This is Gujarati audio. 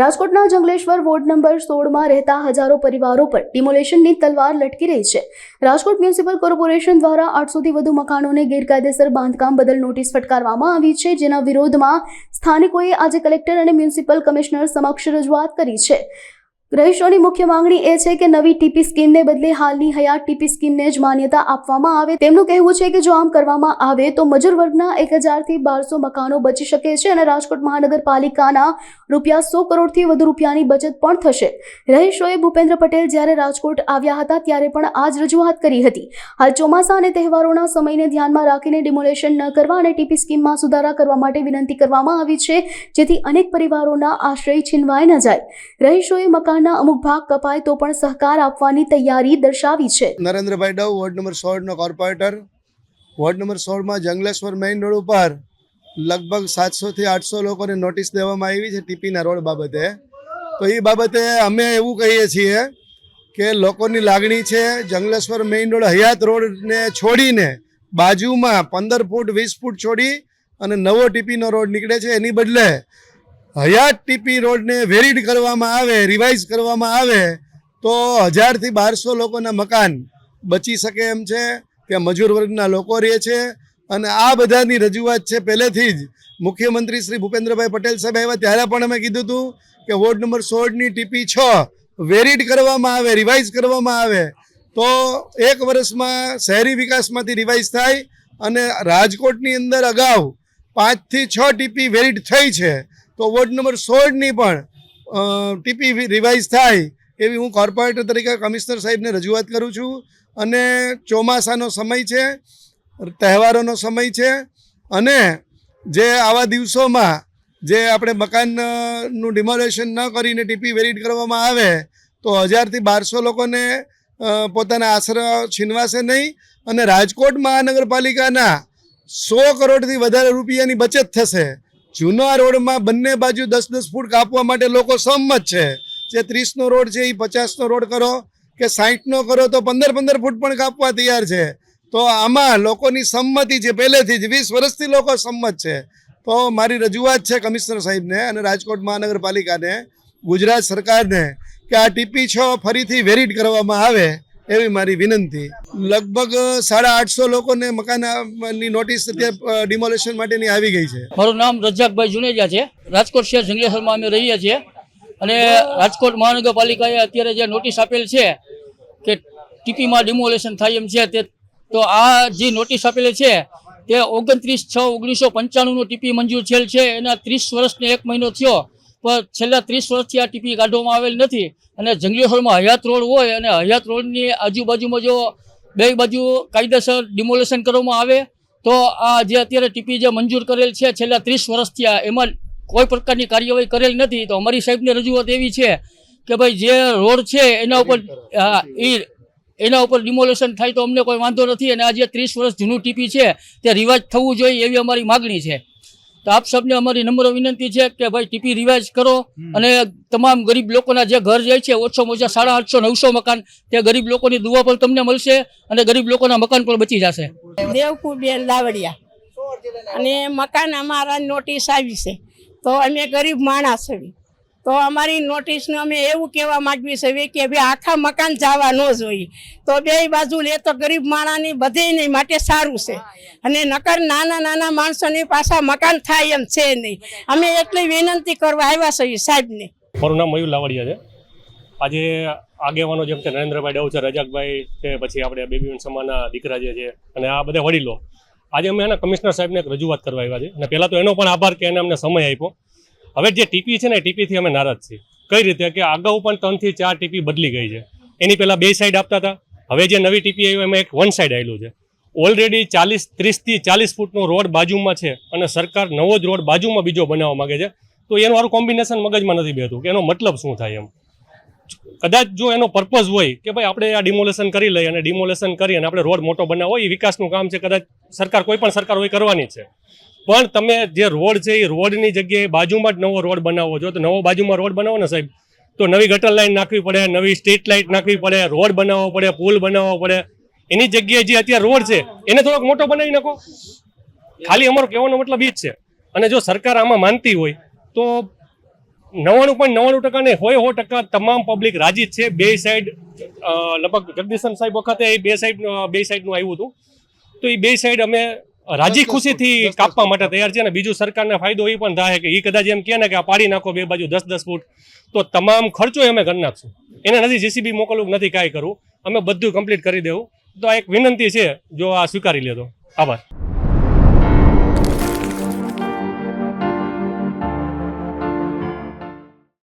રાજકોટના જંગલેશ્વર વોર્ડ નંબર સોળમાં રહેતા હજારો પરિવારો પર ડિમોલેશનની તલવાર લટકી રહી છે. રાજકોટ મ્યુનિસિપલ કોર્પોરેશન દ્વારા આઠસોથી વધુ મકાનોને ગેરકાયદેસર બાંધકામ બદલ નોટિસ ફટકારવામાં આવી છે, જેના વિરોધમાં સ્થાનિકોએ આજે કલેક્ટર અને મ્યુનિસિપલ કમિશનર સમક્ષ રજૂઆત કરી છે. રહીશોની મુખ્ય માંગણી એ છે કે નવી ટીપી સ્કીમને બદલે હાલની હયાત ટીપી સ્કીમને જ માન્યતા આપવામાં આવે. તેમનું કહેવું છે કે જો આમ કરવામાં આવે તો મજૂર વર્ગના એક હજારથી બારસો મકાનો બચી શકે છે અને રાજકોટ મહાનગરપાલિકાના રૂપિયા સો કરોડથી વધુ રૂપિયાની બચત પણ થશે. રહીશોએ ભૂપેન્દ્ર પટેલ જ્યારે રાજકોટ આવ્યા હતા ત્યારે પણ આ જ રજૂઆત કરી હતી. હાલ ચોમાસા અને તહેવારોના સમયને ધ્યાનમાં રાખીને ડિમોલેશન ન કરવા અને ટીપી સ્કીમમાં સુધારા કરવા માટે વિનંતી કરવામાં આવી છે જેથી અનેક પરિવારોના આશ્રય છીનવાય ન જાય. રહીશોએ મકાનના અમુક ભાગ કપાય તો પણ સહકાર આપવાની તૈયારી દર્શાવી છે. નરેન્દ્રભાઈ ડવ, વોર્ડ નંબર સોળનો કોર્પોરેટર. વોર્ડ નંબર સોળમાં જંગલેશ્વર મેઇન રોડ ઉપર લગભગ સાતસોથી આઠસો લોકોને નોટિસ દેવામાં આવી છે ટીપીના રોડ બાબતે. તો એ બાબતે અમે એવું કહીએ છીએ કે લોકોની લાગણી છે જંગલેશ્વર મેઇન રોડ હયાત રોડને છોડીને બાજુમાં પંદર ફૂટ, વીસ ફૂટ છોડી અને નવો ટીપીનો રોડ નીકળે છે. એની બદલે હયાત ટીપી રોડને વેરીડ કરવામાં આવે, રિવાઇઝ કરવામાં આવે, તો હજારથી બારસો લોકોના મકાન બચી શકે એમ છે, ત્યાં મજૂર વર્ગના લોકો રહે છે, અને આ બધાની રજૂઆત છે પહેલેથી જ મુખ્યમંત્રી શ્રી ભૂપેન્દ્રભાઈ પટેલ સાહેબ આવ્યા ત્યારે પણ અમે કીધું હતું કે વોર્ડ નંબર સોળની ટીપી છ વેરીડ કરવામાં આવે, રિવાઇઝ કરવામાં આવે, તો એક વર્ષમાં શહેરી વિકાસમાંથી રિવાઇઝ થાય અને રાજકોટની અંદર અગાઉ પાંચથી છ ટીપી વેરીડ થઈ છે. તો વોર્ડ નંબર સોળની પણ ટીપી રિવાઇઝ થાય એવી હું કોર્પોરેટર તરીકે કમિશનર સાહેબને રજૂઆત કરું છું. અને ચોમાસાનો સમય છે, તહેવારોનો સમય છે, અને જે આવા દિવસોમાં જે આપણે મકાનનું ડિમોલેશન ન કરીને ટીપી વેરીડ કરવામાં આવે, તો હજારથી બારસો લોકોને પોતાના આશરા છીનવાશે નહીં. અને રાજકોટ મહાનગરપાલિકાના સો કરોડથી વધારે રૂપિયાની બચત થશે. જૂના રોડમાં બંને બાજુ દસ દસ ફૂટ કાપવા માટે લોકો સંમત છે. જે ત્રીસનો રોડ છે એ પચાસનો રોડ કરો કે સાહીઠનો કરો તો પંદર પંદર ફૂટ પણ કાપવા તૈયાર છે. તો આમાં લોકોની સંમતિ છે. પહેલેથી જ વીસ વર્ષથી લોકો સંમત છે. તો મારી રજૂઆત છે કમિશનર સાહેબને અને રાજકોટ મહાનગરપાલિકાને, ગુજરાત સરકારને, કે આ ટીપી છ ફરીથી વેરીડ કરવામાં આવે એવી મારી વિનંતી. લગભગ સાડા આઠસો લોકોને મકાનની નોટિસ અત્યારે ડિમોલેશન માટેની આવી ગઈ છે. મારું નામ રજાકભાઈ જુનેજા છે. રાજકોટ શહેર જંગલેશ્વરમાં અમે રહીએ છીએ. અને રાજકોટ મહાનગરપાલિકાએ અત્યારે જે નોટિસ આપેલ છે કે ટીપીમાં ડિમોલેશન થાય એમ છે, તે તો આ જે નોટિસ આપેલી છે, તે ઓગણત્રીસ છ ઓગણીસો પંચાણુંનું ટીપી મંજૂર થયેલ છે. એના ત્રીસ વર્ષને એક મહિનો થયો. પણ છેલ્લા ત્રીસ વર્ષથી આ ટીપી કાઢવામાં આવેલ નથી. અને જંગલેશ્વરમાં હયાત રોડ હોય અને હયાત રોડની આજુબાજુમાં જો બે બાજુ કાયદેસર ડિમોલેશન કરવામાં આવે તો આ જે અત્યારે ટીપી જે મંજૂર કરેલ છે છેલ્લા ત્રીસ વર્ષથી આ એમાં કોઈ પ્રકારની કાર્યવાહી કરેલ નથી. તો અમારી સાહેબની રજૂઆત એવી છે કે ભાઈ જે રોડ છે એના ઉપર હા, ઈ એના ઉપર ડિમોલેશન થાય તો અમને કોઈ વાંધો નથી. અને આ જે ત્રીસ વર્ષ જૂનું ટીપી છે તે રિવાજ થવું જોઈએ એવી અમારી માગણી છે. તો આપ સબને અમારી નમ્ર વિનંતી છે કે ભાઈ ટીપી રિવાજ કરો અને તમામ ગરીબ લોકોના જે ઘર જાય છે ઓછામાં ઓછા સાડા આઠસો નવસો મકાન તે ગરીબ લોકોની દુવા પણ તમને મળશે અને ગરીબ લોકોના મકાન પણ બચી જશે. દેવકુબેન લાવડિયા. અને મકાન અમારા નોટિસ આવી છે. તો અમે ગરીબ માણસ છીએ. તો અમારી નોટિસને અમે એવું કહેવા માંગવી છે કે ભાઈ આખા મકાન જવા ન જોઈએ. તો બે બાજુ લે તો ગરીબ માણાની બધેની માટે સારું છે. અને નકર નાના નાના માણસોની પાછા મકાન થાય એમ છે નહીં. અમે એટલી વિનંતી કરવા આવ્યા છીએ સાહેબને. મારું નામ મયુર લાવડિયા છે. આજે આગેવાનો જેમ કે નરેન્દ્રભાઈ ડવ છે, રજાકભાઈ છે, પછી આપણે બેબી સમાના દીકરા જે છે, અને આ બધા વડીલો. આજે અમે એના કમિશનર સાહેબને રજૂઆત કરવા આવ્યા છે. અને પહેલાં તો એનો પણ આભાર કે એને અમને સમય આપ્યો. હવે જે ટીપી છે ને ટીપીથી અમે નારાજ છીએ. કઈ રીતે? કે અગાઉ પણ ત્રણથી ચાર ટીપી બદલી ગઈ છે. એની પહેલાં બે સાઈડ આપતા હતા. હવે જે નવી ટીપી આવી એમાં એક વન સાઈડ આવેલું છે. ઓલરેડી ચાલીસ, ત્રીસથી ચાલીસ ફૂટનો રોડ બાજુમાં છે અને સરકાર નવો જ રોડ બાજુમાં બીજો બનાવવા માગે છે. તો એનું સારું કોમ્બિનેશન મગજમાં નથી બેઠું, કે એનો મતલબ શું થાય એમ? કદાચ જો એનો પર્પઝ હોય કે ભાઈ આપણે આ ડિમોલેશન કરી લઈએ અને ડિમોલેશન કરી અને આપણે રોડ મોટો બનાવો એ વિકાસનું કામ છે. કદાચ સરકાર, કોઈ પણ સરકાર હોય, કરવાની છે. પણ તમે જે રોડ છે એ રોડની જગ્યાએ બાજુમાં જ નવો રોડ બનાવો. છો તો નવો બાજુમાં રોડ બનાવો ને સાહેબ? તો નવી ગટર લાઇન નાખવી પડે, નવી સ્ટ્રીટ લાઇટ નાખવી પડે, રોડ બનાવવો પડે, પુલ બનાવવો પડે. એની જગ્યાએ જે અત્યારે રોડ છે, એને થોડોક મોટો બનાવી નાખો. ખાલી અમારો કહેવાનો મતલબ એ જ છે. અને જો સરકાર આમાં માનતી હોય, તો નવ્વાણું પોઈન્ટ નવ્વાણું ટકા ને હોય સો ટકા તમામ પબ્લિક રાજી છે. બે સાઈડ લગભગ જગદીશન સાહેબ વખતે એ બે સાઈડ બે સાઈડનું આવ્યું હતું. તો એ બે સાઈડ અમે રાજી ખુશીથી કાપવા માટે તૈયાર છે અને બીજું સરકારને ફાયદો એ પણ થાય કે એ કદાચ એમ કહે ને કે આ પાડી નાખો બે બાજુ દસ દસ ફૂટ. તો તમામ ખર્ચો અમે કરી નાખશું. એને નથી જેસીબી મોકલવું નથી કાંઈ કરવું. અમે બધું કમ્પ્લીટ કરી દેવું. તો આ એક વિનંતી છે જો આ સ્વીકારી લેતો આભાર.